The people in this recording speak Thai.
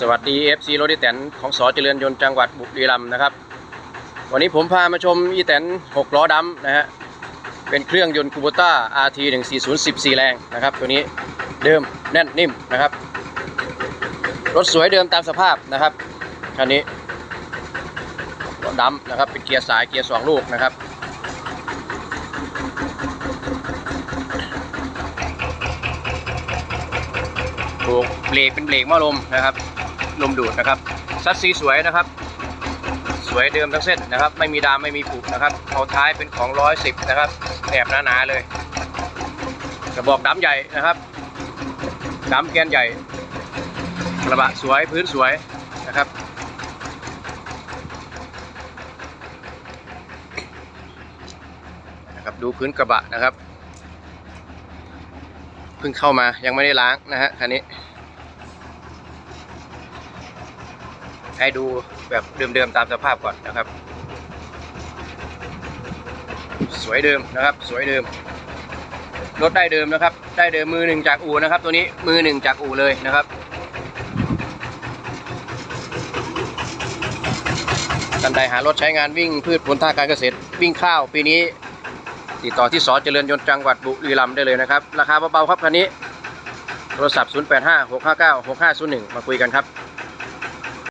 สวัสดี FC รถอีแตนของสอเจริญยนต์จังหวัดบุรีรัมย์นะครับ วันนี้ผมพามาชมอีแตน6 ล้อดำนะฮะ เป็นเครื่องยนต์คูโบต้า RT 140 14 แรงนะครับ ตัวนี้เดิมแน่นนิ่มนะครับ รถสวยเดิมตามสภาพนะครับ คันนี้ล้อดำนะครับ เป็นเกียร์สายเกียร์สองลูกนะครับถูกเบรกเป็นเบรกหม้อลมนะครับ ลมดูดนะครับซัดซีสวยนะครับ สวยเดิมทั้งเส้นนะครับ ไม่มีดามไม่มีผุนะครับเอาท้ายเป็นของร้อยสิบนะครับแถบหนาๆเลยกระบอกดำใหญ่นะครับดำแกนใหญ่กระบะสวยพื้นสวยนะครับนะครับ ดูพื้นกระบะนะครับเพิ่งเข้ามายังไม่ได้ล้างนะฮะคันนี้ ให้ดูแบบเดิมๆตามสภาพก่อนนะครับ สวยเดิมนะครับ สวยเดิมรถได้เดิมนะครับ ได้เดิมมือหนึ่งจากอู่นะครับ ตัวนี้มือหนึ่งจากอู่เลยนะครับท่านใดหารถใช้งานวิ่งพืชผลทางการเกษตรวิ่งข้าวปีนี้ติดต่อที่สอเจริญยนต์จังหวัดบุรีรัมย์ได้เลยนะครับ ราคาเบาๆครับคันนี้ โทรศัพท์ 085 659 6501 มาคุยกันครับ